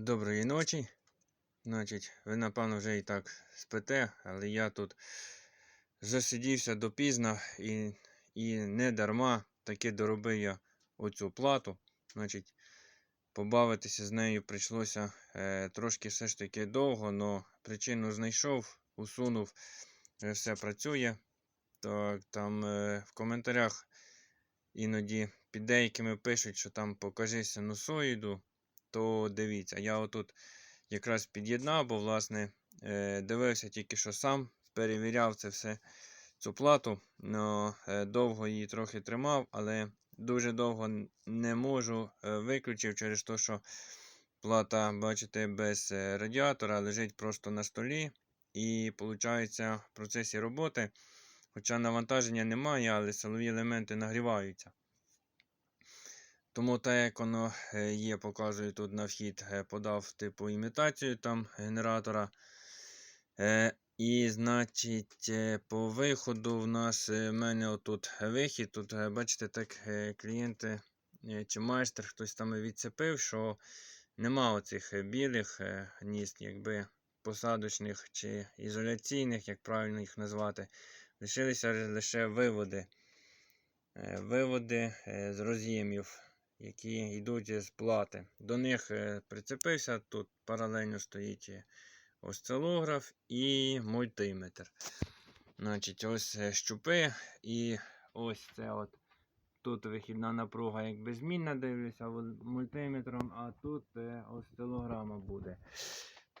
Доброї ночі. Значить, ви, напевно, вже і так спите, але я тут засидівся допізно і, і не дарма таки доробив я оцю плату. Значить, побавитися з нею прийшлося е, трошки все ж таки довго, але причину знайшов, усунув, е, все працює. Так, там е, в коментарях іноді під деякими пишуть, що там покажи синусоїду то дивіться, я отут якраз під'єднав, бо, власне, е, дивився тільки що сам, перевіряв це все, цю плату. Но е, довго її трохи тримав, але дуже довго не можу, е, виключив через те, що плата, бачите, без радіатора лежить просто на столі. І виходить, в процесі роботи, хоча навантаження немає, але силові елементи нагріваються. Тому те, як воно е, є, показую тут на вхід, е, подав типу імітацію там генератора. Е, І, значить, по виходу в нас в мене отут вихід. Тут, бачите, так клієнти чи майстер хтось там відцепив, що нема оцих білих гнізд, якби посадочних чи ізоляційних, як правильно їх назвати. Лишилися лише виводи. Виводи з роз'ємів які йдуть з плати. До них е, прицепився, тут паралельно стоїть осцилограф і мультиметр. Значить, ось е, щупи і ось це от. Тут вихідна напруга якби змінна дивлюся мультиметром, а тут е, осцилограма буде.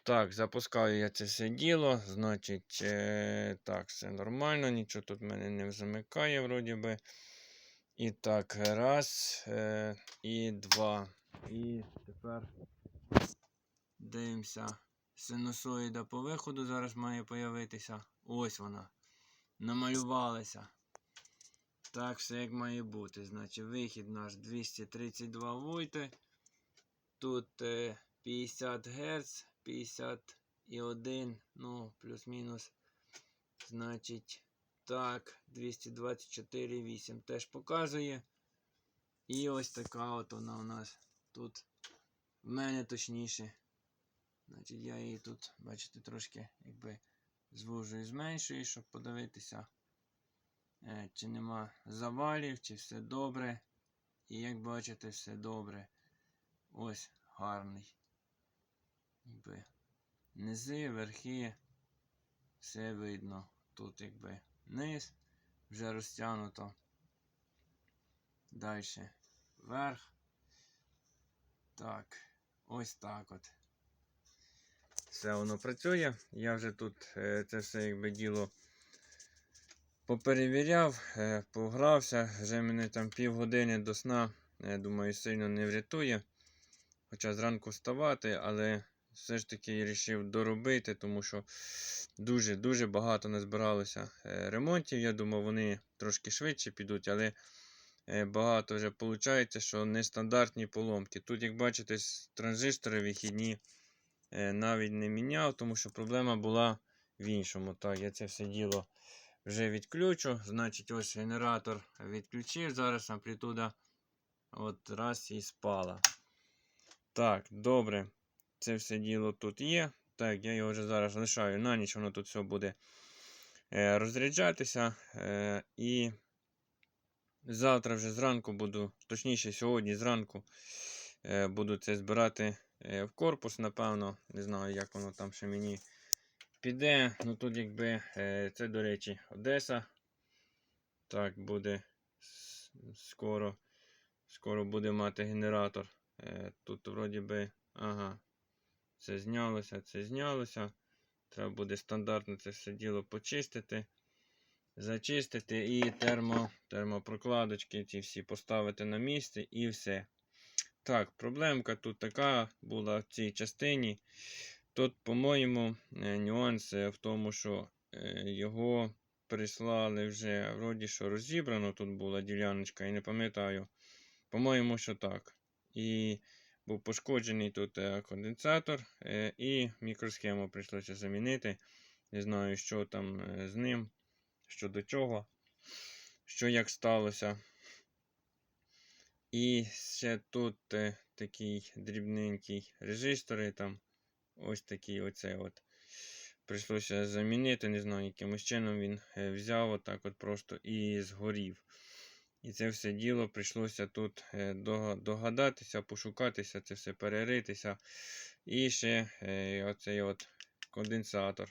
Так, запускаю я це все діло. Значить, так, все нормально, нічого тут мене не замикає, вроді би. І так, раз, е, і два. І тепер дивимося. Синусоїда по виходу зараз має появитися. Ось вона. Намалювалася. Так, все як має бути. Значить, вихід наш 232 вольти. Тут е, 50 Гц, 51, ну, плюс-мінус. Значить, так, 224,8 теж показує. І ось така от вона у нас тут. В мене точніше. Значить, я її тут, бачите, трошки якби звужую, зменшую, щоб подивитися, е, чи нема завалів, чи все добре. І як бачите, все добре. Ось гарний. Якби низи, верхи, все видно. Тут якби низ вже розтягнуто. Далі вверх. Так, ось так от. Все воно працює. Я вже тут е, це все якби діло поперевіряв, е, погрався. Вже мене там півгодини до сна, я думаю, сильно не врятує. Хоча зранку вставати, але все ж таки я вирішив доробити, тому що дуже-дуже багато назбиралося е, ремонтів. Я думав, вони трошки швидше підуть, але е, багато вже виходить, що нестандартні поломки. Тут, як бачите, транзистори вихідні е, навіть не міняв, тому що проблема була в іншому. Так, я це все діло вже відключу. Значить, ось генератор відключив. Зараз амплітуда от раз і спала. Так, добре. Це все діло тут є. Так, я його вже зараз лишаю на ніч, воно тут все буде е, розряджатися. Е, і завтра вже зранку буду, точніше, сьогодні зранку е, буду це збирати в корпус, напевно. Не знаю, як воно там ще мені піде. Ну тут, якби це, до речі, Одеса. Так, буде скоро. Скоро буде мати генератор. Тут вроді би. Ага. Це знялося, це знялося. Треба буде стандартно це все діло почистити, зачистити і термо, термопрокладочки ці всі поставити на місце і все. Так, проблемка тут така була в цій частині. Тут, по-моєму, е, нюанс в тому, що е, його прислали вже, вроді, що розібрано тут була діляночка, я не пам'ятаю. По-моєму, що так. І був пошкоджений тут е, конденсатор е, і мікросхему прийшлося замінити. Не знаю, що там е, з ним, що до чого, що як сталося. І ще тут такий дрібненький резистори там. Ось такий оцей от. Прийшлося замінити, не знаю, якимось чином він взяв отак от просто і згорів. І це все діло прийшлося тут е, догадатися, пошукатися, це все переритися. І ще е, оцей от конденсатор.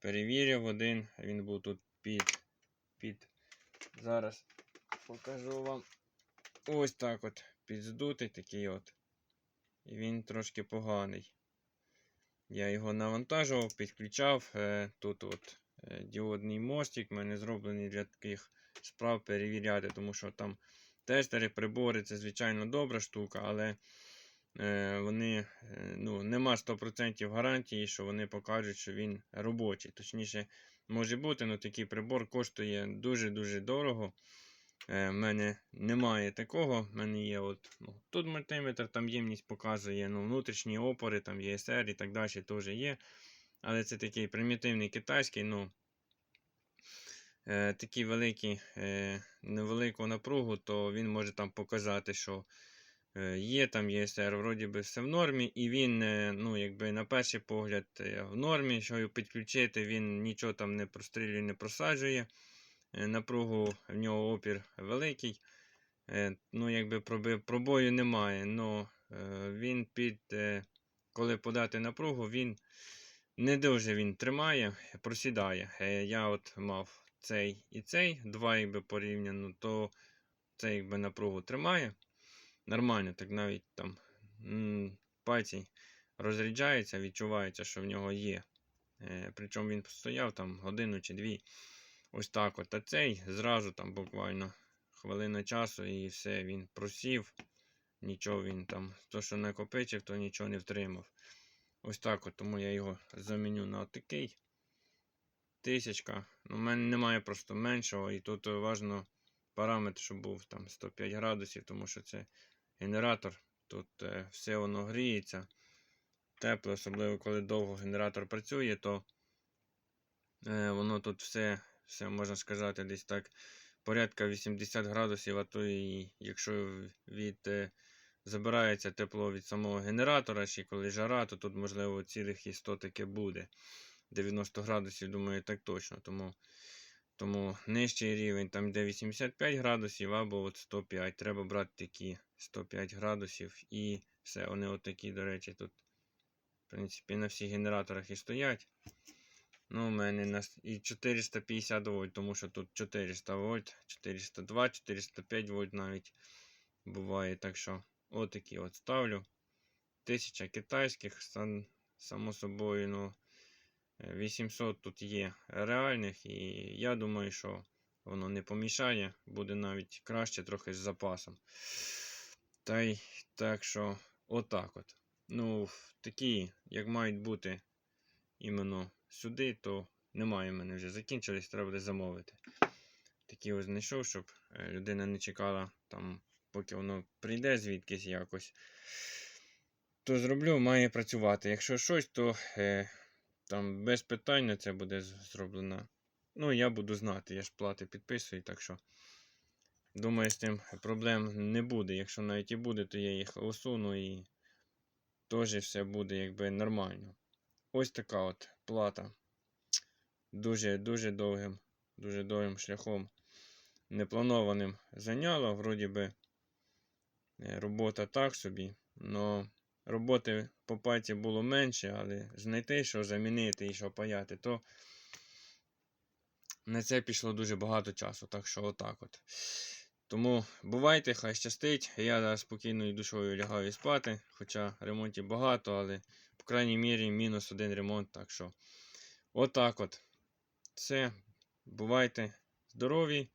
Перевірив один, він був тут під, під. Зараз покажу вам. Ось так от підздутий такий от. І він трошки поганий. Я його навантажував, підключав. Е, тут от діодний мостик в мене зроблений для таких справ перевіряти, тому що там тестери, прибори це звичайно добра штука, але е, вони е, ну, нема 100% гарантії, що вони покажуть, що він робочий. Точніше, може бути, але такий прибор коштує дуже-дуже дорого. Е, в мене немає такого. В мене є от, ну, тут мультиметр, там ємність показує ну, внутрішні опори, там ЄСР і так далі теж є. Але це такий примітивний китайський, ну е, такий великий, е, невелику напругу, то він може там показати, що е, є там ЄСР, вроді би все в нормі, і він, е, ну, якби на перший погляд, е, в нормі, що його підключити, він нічого там не прострілює, не просаджує. Е, Напругу в нього опір великий. Е, Ну, якби пробою немає. но е, він під, е, коли подати напругу, він не дуже він тримає, просідає. Е, Я от мав цей і цей, два якби порівняно, то цей якби напругу тримає. Нормально, так навіть там пальці розряджаються, відчувається, що в нього є. Е, Причому він стояв там годину чи дві. Ось так от. А цей зразу там буквально хвилина часу і все, він просів. Нічого він там, то, що накопичив, то нічого не втримав. Ось так от, тому я його заміню на такий. Тисячка. Ну, У мене немає просто меншого, і тут важливо параметр, щоб був там 105 градусів, тому що це генератор. Тут е, все воно гріється. Тепло, особливо коли довго генератор працює, то е, воно тут все, все можна сказати, десь так порядка 80 градусів, а то і якщо від, е, забирається тепло від самого генератора, ще коли жара, то тут, можливо, цілих і 100 таки буде. 90 градусів, думаю, так точно. Тому, тому нижчий рівень, там де 85 градусів або от 105. Треба брати такі 105 градусів і все. Вони отакі, до речі, тут, в принципі, на всіх генераторах і стоять. Ну, у мене на і 450 вольт, тому що тут 400 вольт, 402, 405 вольт навіть буває. Так що, отакі от ставлю. Тисяча китайських, само собою, ну, е, 800 тут є реальних, і я думаю, що воно не помішає, буде навіть краще трохи з запасом. Та й так що, отак от. Ну, такі, як мають бути іменно сюди, то немає в мене вже закінчились, треба буде замовити. Такі ось знайшов, щоб е, людина не чекала там, поки воно прийде звідкись якось. То зроблю, має працювати. Якщо щось, то е, там без питань це буде зроблено. Ну, я буду знати, я ж плати підписую, так що. Думаю, з тим проблем не буде. Якщо навіть і буде, то я їх усуну і теж все буде якби нормально. Ось така от плата. Дуже дуже довгим, дуже довгим шляхом непланованим зайняло. Вроді би робота так собі. Но роботи по пальці було менше, але знайти, що замінити і що паяти, то на це пішло дуже багато часу. Так що отак от. Тому бувайте, хай щастить. Я зараз спокійною душою лягаю спати, хоча ремонтів багато, але по крайній мірі мінус один ремонт. Так що отак от. Все. Бувайте здорові.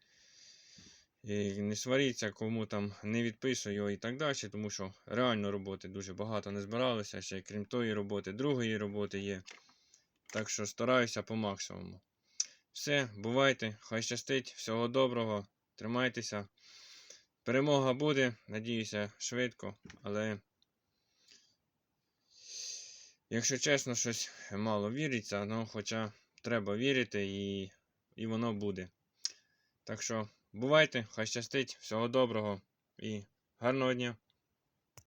І не сваріться, кому там не відписую і так далі, тому що реально роботи дуже багато не збиралося. Ще крім тої роботи, другої роботи є. Так що стараюся по максимуму. Все, бувайте, хай щастить, всього доброго, тримайтеся. Перемога буде, надіюся, швидко, але якщо чесно, щось мало віриться, ну хоча треба вірити і, і воно буде. Так що бувайте, хай щастить, всього доброго і Гарного дня!